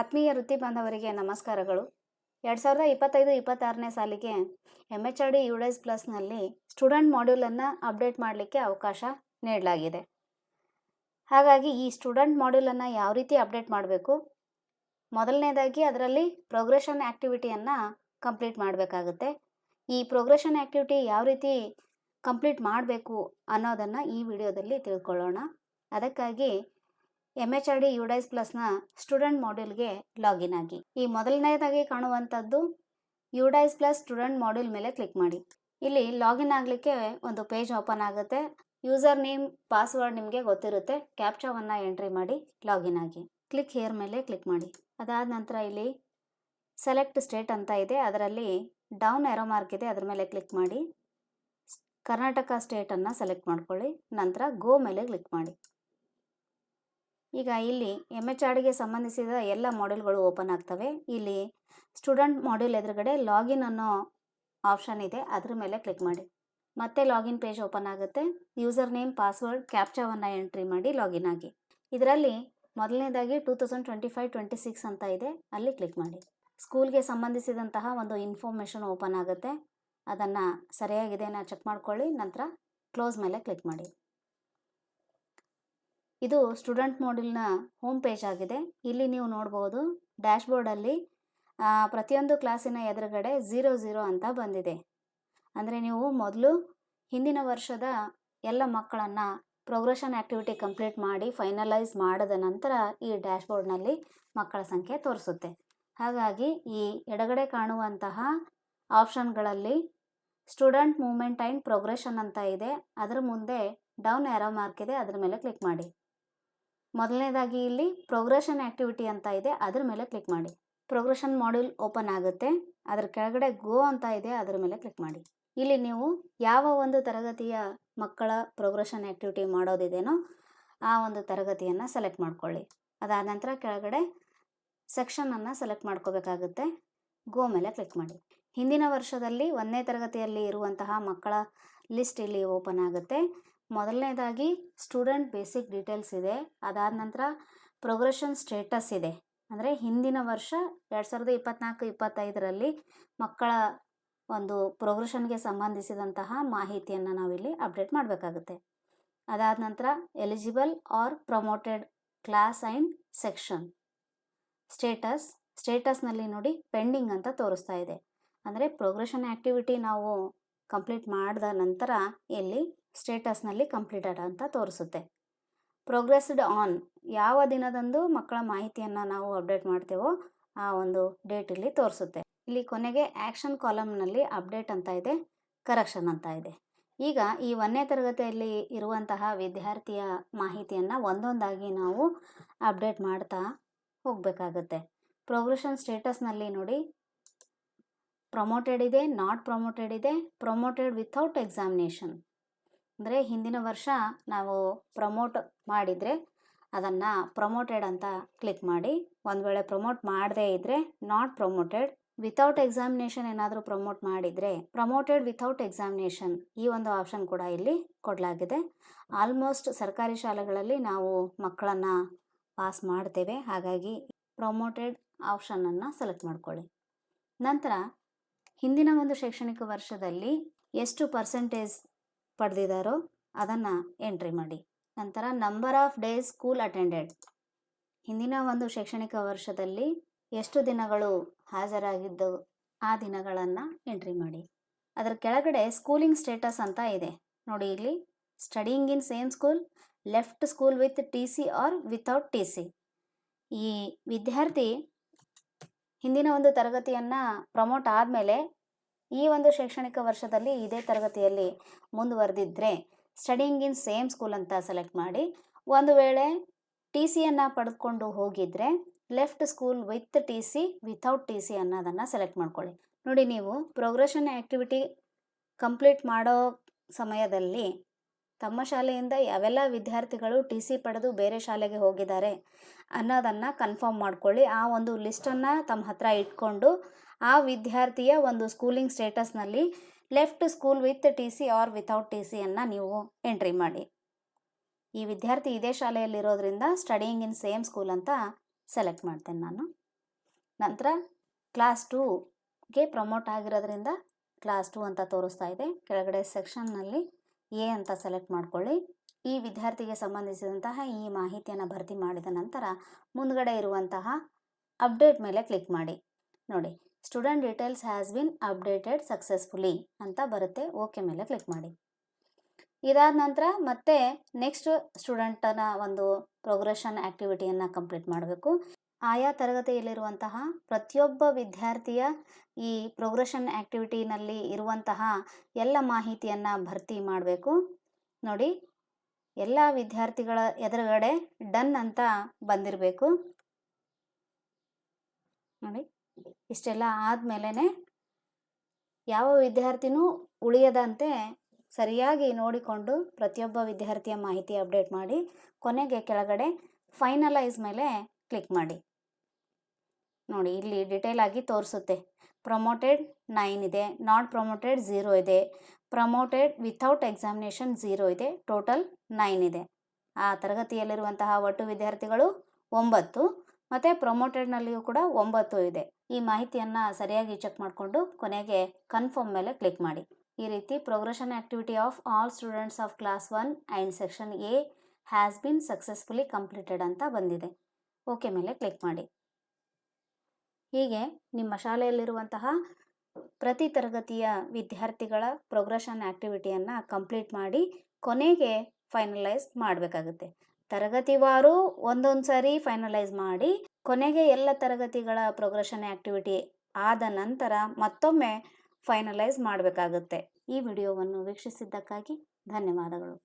ಆತ್ಮೀಯ ವೃತ್ತಿ ಬಾಂಧವರಿಗೆ ನಮಸ್ಕಾರಗಳು. ಎರಡು ಸಾವಿರದ ಇಪ್ಪತ್ತೈದು ಇಪ್ಪತ್ತಾರನೇ ಸಾಲಿಗೆ M H R D UDISE ಪ್ಲಸ್ನಲ್ಲಿ student ಮಾಡ್ಯೂಲನ್ನು ಅಪ್ಡೇಟ್ ಮಾಡಲಿಕ್ಕೆ ಅವಕಾಶ ನೀಡಲಾಗಿದೆ. ಹಾಗಾಗಿ ಈ ಸ್ಟೂಡೆಂಟ್ ಮಾಡ್ಯೂಲನ್ನು ಯಾವ ರೀತಿ ಅಪ್ಡೇಟ್ ಮಾಡಬೇಕು? ಮೊದಲನೇದಾಗಿ ಅದರಲ್ಲಿ ಪ್ರೋಗ್ರೆಷನ್ ಆ್ಯಕ್ಟಿವಿಟಿಯನ್ನು ಕಂಪ್ಲೀಟ್ ಮಾಡಬೇಕಾಗುತ್ತೆ. ಈ ಪ್ರೋಗ್ರೆಷನ್ ಆ್ಯಕ್ಟಿವಿಟಿ ಯಾವ ರೀತಿ ಕಂಪ್ಲೀಟ್ ಮಾಡಬೇಕು ಅನ್ನೋದನ್ನು ಈ ವಿಡಿಯೋದಲ್ಲಿ ತಿಳ್ಕೊಳ್ಳೋಣ. ಅದಕ್ಕಾಗಿ M H R D UDISE ಪ್ಲಸ್ನ student ಮಾಡ್ಯೂಲ್ಗೆ ಲಾಗಿನ್ ಆಗಿ. ಈ ಮೊದಲನೇದಾಗಿ ಕಾಣುವಂಥದ್ದು ಯುಡೈಸ್ ಪ್ಲಸ್ ಸ್ಟೂಡೆಂಟ್ ಮಾಡ್ಯೂಲ್ ಮೇಲೆ ಕ್ಲಿಕ್ ಮಾಡಿ. ಇಲ್ಲಿ ಲಾಗಿನ್ ಆಗಲಿಕ್ಕೆ ಒಂದು ಪೇಜ್ ಓಪನ್ ಆಗುತ್ತೆ. ಯೂಸರ್ ನೇಮ್, ಪಾಸ್ವರ್ಡ್ ನಿಮಗೆ ಗೊತ್ತಿರುತ್ತೆ. ಕ್ಯಾಪ್ಚಾವನ್ನು ಎಂಟ್ರಿ ಮಾಡಿ, ಲಾಗಿನ್ ಆಗಿ. ಕ್ಲಿಕ್ ಹೇರ್ ಮೇಲೆ ಕ್ಲಿಕ್ ಮಾಡಿ. ಅದಾದ ನಂತರ ಇಲ್ಲಿ ಸೆಲೆಕ್ಟ್ ಸ್ಟೇಟ್ ಅಂತ ಇದೆ. ಅದರಲ್ಲಿ ಡೌನ್ ಎರೋ ಮಾರ್ಕ್ ಇದೆ. ಅದರ ಮೇಲೆ ಕ್ಲಿಕ್ ಮಾಡಿ. ಕರ್ನಾಟಕ ಸ್ಟೇಟನ್ನು ಸೆಲೆಕ್ಟ್ ಮಾಡ್ಕೊಳ್ಳಿ. ನಂತರ ಗೋ ಮೇಲೆ ಕ್ಲಿಕ್ ಮಾಡಿ. ಈಗ ಇಲ್ಲಿ ಎಂ ಎಚ್ ಆರ್ಡಿಗೆ ಸಂಬಂಧಿಸಿದ ಎಲ್ಲ ಮಾಡ್ಯೂಲ್ಗಳು ಓಪನ್ ಆಗ್ತವೆ. ಇಲ್ಲಿ ಸ್ಟೂಡೆಂಟ್ ಮಾಡ್ಯೂಲ್ ಎದುರುಗಡೆ ಲಾಗಿನ್ ಅನ್ನೋ ಆಪ್ಷನ್ ಇದೆ. ಅದ್ರ ಮೇಲೆ ಕ್ಲಿಕ್ ಮಾಡಿ. ಮತ್ತೆ ಲಾಗಿನ್ ಪೇಜ್ ಓಪನ್ ಆಗುತ್ತೆ. ಯೂಸರ್ ನೇಮ್ ಪಾಸ್ವರ್ಡ್ ಕ್ಯಾಪ್ಚಾವನ್ನು ಎಂಟ್ರಿ ಮಾಡಿ ಲಾಗಿನ್ ಆಗಿ. ಇದರಲ್ಲಿ ಮೊದಲನೇದಾಗಿ two thousand twenty five twenty six ಅಂತ ಇದೆ. ಅಲ್ಲಿ ಕ್ಲಿಕ್ ಮಾಡಿ. ಸ್ಕೂಲ್ಗೆ ಸಂಬಂಧಿಸಿದಂತಹ ಒಂದು ಇನ್ಫಾರ್ಮೇಷನ್ ಓಪನ್ ಆಗುತ್ತೆ. ಅದನ್ನು ಸರಿಯಾಗಿದೆ ನಾ ಚೆಕ್ ಮಾಡ್ಕೊಳ್ಳಿ. ನಂತರ ಕ್ಲೋಸ್ ಮೇಲೆ ಕ್ಲಿಕ್ ಮಾಡಿ. ಇದು ಸ್ಟೂಡೆಂಟ್ ಮಾಡ್ಯೂಲ್ನ ಹೋಮ್ ಪೇಜ್ ಆಗಿದೆ. ಇಲ್ಲಿ ನೀವು ನೋಡ್ಬೋದು ಡ್ಯಾಶ್ಬೋರ್ಡಲ್ಲಿ ಪ್ರತಿಯೊಂದು ಕ್ಲಾಸಿನ ಎದುರುಗಡೆ ಝೀರೋ ಝೀರೋ ಅಂತ ಬಂದಿದೆ. ಅಂದರೆ ನೀವು ಮೊದಲು ಹಿಂದಿನ ವರ್ಷದ ಎಲ್ಲ ಮಕ್ಕಳನ್ನು ಪ್ರೋಗ್ರೆಷನ್ ಆ್ಯಕ್ಟಿವಿಟಿ ಕಂಪ್ಲೀಟ್ ಮಾಡಿ ಫೈನಲೈಸ್ ಮಾಡಿದ ನಂತರ ಈ ಡ್ಯಾಶ್ಬೋರ್ಡ್ನಲ್ಲಿ ಮಕ್ಕಳ ಸಂಖ್ಯೆ ತೋರಿಸುತ್ತೆ. ಹಾಗಾಗಿ ಈ ಎಡಗಡೆ ಕಾಣುವಂತಹ ಆಪ್ಷನ್ಗಳಲ್ಲಿ ಸ್ಟೂಡೆಂಟ್ ಮೂಮೆಂಟ್ ಆ್ಯಂಡ್ ಪ್ರೋಗ್ರೆಷನ್ ಅಂತ ಇದೆ. ಅದರ ಮುಂದೆ ಡೌನ್ ಆ್ಯರೋ ಮಾರ್ಕ್ ಇದೆ, ಅದರ ಮೇಲೆ ಕ್ಲಿಕ್ ಮಾಡಿ. ಮೊದಲನೇದಾಗಿ ಇಲ್ಲಿ ಪ್ರೋಗ್ರೆಷನ್ ಆ್ಯಕ್ಟಿವಿಟಿ ಅಂತ ಇದೆ, ಅದ್ರ ಮೇಲೆ ಕ್ಲಿಕ್ ಮಾಡಿ. ಪ್ರೋಗ್ರೆಷನ್ ಮಾಡ್ಯೂಲ್ ಓಪನ್ ಆಗುತ್ತೆ, ಅದರ ಕೆಳಗಡೆ ಗೋ ಅಂತ ಇದೆ, ಅದರ ಮೇಲೆ ಕ್ಲಿಕ್ ಮಾಡಿ. ಇಲ್ಲಿ ನೀವು ಯಾವ ಒಂದು ತರಗತಿಯ ಮಕ್ಕಳ ಪ್ರೋಗ್ರೆಷನ್ ಆ್ಯಕ್ಟಿವಿಟಿ ಮಾಡೋದಿದೆಯೋ ಆ ಒಂದು ತರಗತಿಯನ್ನು ಸೆಲೆಕ್ಟ್ ಮಾಡ್ಕೊಳ್ಳಿ. ಅದಾದ ನಂತರ ಕೆಳಗಡೆ ಸೆಕ್ಷನನ್ನು ಸೆಲೆಕ್ಟ್ ಮಾಡ್ಕೋಬೇಕಾಗುತ್ತೆ ಗೋ ಮೇಲೆ ಕ್ಲಿಕ್ ಮಾಡಿ. ಹಿಂದಿನ ವರ್ಷದಲ್ಲಿ ಒಂದನೇ ತರಗತಿಯಲ್ಲಿ ಇರುವಂತಹ ಮಕ್ಕಳ ಲಿಸ್ಟ್ ಇಲ್ಲಿ ಓಪನ್ ಆಗುತ್ತೆ. ಮೊದಲನೇದಾಗಿ ಸ್ಟೂಡೆಂಟ್ ಬೇಸಿಕ್ ಡೀಟೇಲ್ಸ್ ಇದೆ. ಅದಾದ ನಂತರ ಪ್ರೋಗ್ರೆಷನ್ ಸ್ಟೇಟಸ್ ಇದೆ. ಅಂದರೆ ಹಿಂದಿನ ವರ್ಷ ಎರಡು ಸಾವಿರದ ಇಪ್ಪತ್ತ್ನಾಲ್ಕು ಇಪ್ಪತ್ತೈದರಲ್ಲಿ ಮಕ್ಕಳ ಒಂದು ಪ್ರೊಗ್ರೆಷನ್ಗೆ ಸಂಬಂಧಿಸಿದಂತಹ ಮಾಹಿತಿಯನ್ನು ನಾವಿಲ್ಲಿ ಅಪ್ಡೇಟ್ ಮಾಡಬೇಕಾಗುತ್ತೆ. ಅದಾದ ನಂತರ eligible or promoted class and section. Status, ಸ್ಟೇಟಸ್ನಲ್ಲಿ ನೋಡಿ ಪೆಂಡಿಂಗ್ ಅಂತ ತೋರಿಸ್ತಾ ಇದೆ. ಅಂದರೆ ಪ್ರೋಗ್ರೆಷನ್ ಆ್ಯಕ್ಟಿವಿಟಿ ನಾವು ಕಂಪ್ಲೀಟ್ ಮಾಡಿದ ನಂತರ ಇಲ್ಲಿ ಸ್ಟೇಟಸ್ನಲ್ಲಿ ಕಂಪ್ಲೀಟೆಡ್ ಅಂತ ತೋರಿಸುತ್ತೆ. ಪ್ರೋಗ್ರೆಸ್ಡ್ ಆನ್ ಯಾವ ದಿನದಂದು ಮಕ್ಕಳ ಮಾಹಿತಿಯನ್ನು ನಾವು ಅಪ್ಡೇಟ್ ಮಾಡ್ತೇವೋ ಆ ಒಂದು ಡೇಟ್ ಇಲ್ಲಿ ತೋರಿಸುತ್ತೆ. ಇಲ್ಲಿ ಕೊನೆಗೆ ಆ್ಯಕ್ಷನ್ ಕಾಲಮ್ನಲ್ಲಿ ಅಪ್ಡೇಟ್ ಅಂತ ಇದೆ, ಕರೆಕ್ಷನ್ ಅಂತ ಇದೆ. ಈಗ ಈ ಒಂದನೇ ತರಗತಿಯಲ್ಲಿ ಇರುವಂತಹ ವಿದ್ಯಾರ್ಥಿಯ ಮಾಹಿತಿಯನ್ನು ಒಂದೊಂದಾಗಿ ನಾವು ಅಪ್ಡೇಟ್ ಮಾಡ್ತಾ ಹೋಗಬೇಕಾಗತ್ತೆ. ಪ್ರೋಗ್ರೆಷನ್ ಸ್ಟೇಟಸ್ನಲ್ಲಿ ನೋಡಿ, ಪ್ರಮೋಟೆಡ್ ಇದೆ, ನಾಟ್ ಪ್ರಮೋಟೆಡ್ ಇದೆ, ಪ್ರಮೋಟೆಡ್ ವಿಥೌಟ್ ಎಕ್ಸಾಮಿನೇಷನ್. ಅಂದರೆ ಹಿಂದಿನ ವರ್ಷ ನಾವು ಪ್ರಮೋಟ್ ಮಾಡಿದರೆ ಅದನ್ನು ಪ್ರಮೋಟೆಡ್ ಅಂತ ಕ್ಲಿಕ್ ಮಾಡಿ. ಒಂದು ವೇಳೆ ಪ್ರಮೋಟ್ ಮಾಡದೇ ಇದ್ದರೆ ನಾಟ್ ಪ್ರಮೋಟೆಡ್ ವಿತೌಟ್ ಎಕ್ಸಾಮಿನೇಷನ್ ಏನಾದರೂ ಪ್ರಮೋಟ್ ಮಾಡಿದರೆ ಪ್ರಮೋಟೆಡ್ ವಿಥೌಟ್ ಎಕ್ಸಾಮಿನೇಷನ್ ಈ ಒಂದು ಆಪ್ಷನ್ ಕೂಡ ಇಲ್ಲಿ ಕೊಡಲಾಗಿದೆ. ಆಲ್ಮೋಸ್ಟ್ ಸರ್ಕಾರಿ ಶಾಲೆಗಳಲ್ಲಿ ನಾವು ಮಕ್ಕಳನ್ನು ಪಾಸ್ ಮಾಡ್ತೇವೆ. ಹಾಗಾಗಿ ಪ್ರಮೋಟೆಡ್ ಆಪ್ಷನನ್ನು ಸೆಲೆಕ್ಟ್ ಮಾಡ್ಕೊಳ್ಳಿ. ನಂತರ ಹಿಂದಿನ ಒಂದು ಶೈಕ್ಷಣಿಕ ವರ್ಷದಲ್ಲಿ ಎಷ್ಟು ಪರ್ಸೆಂಟೇಜ್ ಪಡೆದಿದ್ದಾರೋ ಅದನ್ನು ಎಂಟ್ರಿ ಮಾಡಿ. ನಂತರ number of days school attended ಹಿಂದಿನ ಒಂದು ಶೈಕ್ಷಣಿಕ ವರ್ಷದಲ್ಲಿ ಎಷ್ಟು ದಿನಗಳು ಹಾಜರಾಗಿದ್ದು ಆ ದಿನಗಳನ್ನು ಎಂಟ್ರಿ ಮಾಡಿ. ಅದರ ಕೆಳಗಡೆ ಸ್ಕೂಲಿಂಗ್ ಸ್ಟೇಟಸ್ ಅಂತ ಇದೆ. ನೋಡಿ ಇಲ್ಲಿ studying in same school left school with T C or without T C ಈ ವಿದ್ಯಾರ್ಥಿ ಹಿಂದಿನ ಒಂದು ತರಗತಿಯನ್ನು ಪ್ರಮೋಟ್ ಆದಮೇಲೆ ಈ ಒಂದು ಶೈಕ್ಷಣಿಕ ವರ್ಷದಲ್ಲಿ ಇದೇ ತರಗತಿಯಲ್ಲಿ ಮುಂದುವರೆದಿದ್ದರೆ ಸ್ಟಡಿಂಗ್ ಇನ್ ಸೇಮ್ ಸ್ಕೂಲ್ ಅಂತ ಸೆಲೆಕ್ಟ್ ಮಾಡಿ ಒಂದು ವೇಳೆ ಟಿ ಸಿಯನ್ನು ಪಡೆದುಕೊಂಡು ಹೋಗಿದ್ದರೆ left school with T C without T C ಅನ್ನೋದನ್ನು ಸೆಲೆಕ್ಟ್ ಮಾಡ್ಕೊಳ್ಳಿ. ನೋಡಿ ನೀವು ಪ್ರೋಗ್ರೆಷನ್ ಆ್ಯಕ್ಟಿವಿಟಿ ಕಂಪ್ಲೀಟ್ ಮಾಡೋ ಸಮಯದಲ್ಲಿ ತಮ್ಮ ಶಾಲೆಯಿಂದ ಯಾವೆಲ್ಲ ವಿದ್ಯಾರ್ಥಿಗಳು ಟಿ ಸಿ ಪಡೆದು ಬೇರೆ ಶಾಲೆಗೆ ಹೋಗಿದ್ದಾರೆ ಅನ್ನೋದನ್ನು ಕನ್ಫರ್ಮ್ ಮಾಡ್ಕೊಳ್ಳಿ. ಆ ಒಂದು ಲಿಸ್ಟನ್ನು ತಮ್ಮ ಹತ್ರ ಇಟ್ಕೊಂಡು ಆ ವಿದ್ಯಾರ್ಥಿಯ ಒಂದು schooling ಸ್ಟೇಟಸ್ನಲ್ಲಿ left school with T C or without T ಸಿಯನ್ನು ನೀವು ಎಂಟ್ರಿ ಮಾಡಿ. ಈ ವಿದ್ಯಾರ್ಥಿ ಇದೇ ಶಾಲೆಯಲ್ಲಿರೋದ್ರಿಂದ ಸ್ಟಡಿಯಿಂಗ್ ಇನ್ ಸೇಮ್ ಸ್ಕೂಲ್ ಅಂತ ಸೆಲೆಕ್ಟ್ ಮಾಡ್ತೇನೆ ನಾನು. ನಂತರ ಕ್ಲಾಸ್ ಟೂಗೆ ಪ್ರಮೋಟ್ ಆಗಿರೋದ್ರಿಂದ ಕ್ಲಾಸ್ ಟೂ ಅಂತ ತೋರಿಸ್ತಾ ಇದೆ. ಕೆಳಗಡೆ ಸೆಕ್ಷನ್ನಲ್ಲಿ ಎ ಅಂತ ಸೆಲೆಕ್ಟ್ ಮಾಡ್ಕೊಳ್ಳಿ. ಈ ವಿದ್ಯಾರ್ಥಿಗೆ ಸಂಬಂಧಿಸಿದಂತಹ ಈ ಮಾಹಿತಿಯನ್ನು ಭರ್ತಿ ಮಾಡಿದ ನಂತರ ಮುಂದ್ಗಡೆ ಇರುವಂತಹ ಅಪ್ಡೇಟ್ ಮೇಲೆ ಕ್ಲಿಕ್ ಮಾಡಿ. ನೋಡಿ, student details has been updated successfully ಅಂತ ಬರುತ್ತೆ. ಓಕೆ ಮೇಲೆ ಕ್ಲಿಕ್ ಮಾಡಿ. ಇದಾದ ನಂತರ ಮತ್ತೆ ನೆಕ್ಸ್ಟ್ ಸ್ಟೂಡೆಂಟನ ಒಂದು ಪ್ರೋಗ್ರೆಷನ್ ಆ್ಯಕ್ಟಿವಿಟಿಯನ್ನು ಕಂಪ್ಲೀಟ್ ಮಾಡಬೇಕು. ಆಯಾ ತರಗತಿಯಲ್ಲಿರುವಂತಹ ಪ್ರತಿಯೊಬ್ಬ ವಿದ್ಯಾರ್ಥಿಯ ಈ ಪ್ರೋಗ್ರೆಷನ್ ಆ್ಯಕ್ಟಿವಿಟಿನಲ್ಲಿ ಇರುವಂತಹ ಎಲ್ಲ ಮಾಹಿತಿಯನ್ನು ಭರ್ತಿ ಮಾಡಬೇಕು. ನೋಡಿ, ಎಲ್ಲ ವಿದ್ಯಾರ್ಥಿಗಳ ಎದುರುಗಡೆ ಡನ್ ಅಂತ ಬಂದಿರಬೇಕು. ನೋಡಿ, ಇಷ್ಟೆಲ್ಲ ಆದಮೇಲೆ ಯಾವ ವಿದ್ಯಾರ್ಥಿನೂ ಉಳಿಯದಂತೆ ಸರಿಯಾಗಿ ನೋಡಿಕೊಂಡು ಪ್ರತಿಯೊಬ್ಬ ವಿದ್ಯಾರ್ಥಿಯ ಮಾಹಿತಿ ಅಪ್ಡೇಟ್ ಮಾಡಿ, ಕೊನೆಗೆ ಕೆಳಗಡೆ ಫೈನಲೈಸ್ ಮೇಲೆ ಕ್ಲಿಕ್ ಮಾಡಿ. ನೋಡಿ, ಇಲ್ಲಿ ಡಿಟೇಲ್ ಆಗಿ ತೋರಿಸುತ್ತೆ. ಪ್ರಮೋಟೆಡ್ ನೈನ್ ಇದೆ ನಾಟ್ ಪ್ರಮೋಟೆಡ್ ಝೀರೋ ಇದೆ. ಪ್ರಮೋಟೆಡ್ ವಿಥೌಟ್ ಎಕ್ಸಾಮಿನೇಷನ್ ಝೀರೋ ಇದೆ ಟೋಟಲ್ ನೈನ್ ಇದೆ. ಆ ತರಗತಿಯಲ್ಲಿರುವಂತಹ ಒಟ್ಟು ವಿದ್ಯಾರ್ಥಿಗಳು ಒಂಬತ್ತು, ಮತ್ತು ಪ್ರಮೋಟೆಡ್ನಲ್ಲಿಯೂ ಕೂಡ ಒಂಬತ್ತು ಇದೆ. ಈ ಮಾಹಿತಿಯನ್ನು ಸರಿಯಾಗಿ ಚೆಕ್ ಮಾಡಿಕೊಂಡು ಕೊನೆಗೆ ಕನ್ಫರ್ಮ್ ಮೇಲೆ ಕ್ಲಿಕ್ ಮಾಡಿ. ಈ ರೀತಿ progression activity of all students of class one and section A has been successfully completed ಅಂತ ಬಂದಿದೆ. ಓಕೆ ಮೇಲೆ ಕ್ಲಿಕ್ ಮಾಡಿ. ಹೀಗೆ ನಿಮ್ಮ ಶಾಲೆಯಲ್ಲಿರುವಂತಹ ಪ್ರತಿ ತರಗತಿಯ ವಿದ್ಯಾರ್ಥಿಗಳ ಪ್ರೋಗ್ರೆಷನ್ ಆ್ಯಕ್ಟಿವಿಟಿಯನ್ನು ಕಂಪ್ಲೀಟ್ ಮಾಡಿ ಕೊನೆಗೆ ಫೈನಲೈಸ್ ಮಾಡಬೇಕಾಗುತ್ತೆ. ತರಗತಿವಾರು ಒಂದೊಂದು ಸಾರಿ ಫೈನಲೈಸ್ ಮಾಡಿ ಕೊನೆಗೆ ಎಲ್ಲ ತರಗತಿಗಳ ಪ್ರೋಗ್ರೆಷನ್ ಆ್ಯಕ್ಟಿವಿಟಿ ಆದ ನಂತರ ಮತ್ತೊಮ್ಮೆ ಫೈನಲೈಸ್ ಮಾಡಬೇಕಾಗುತ್ತೆ. ಈ ವಿಡಿಯೋವನ್ನು ವೀಕ್ಷಿಸಿದ್ದಕ್ಕಾಗಿ ಧನ್ಯವಾದಗಳು.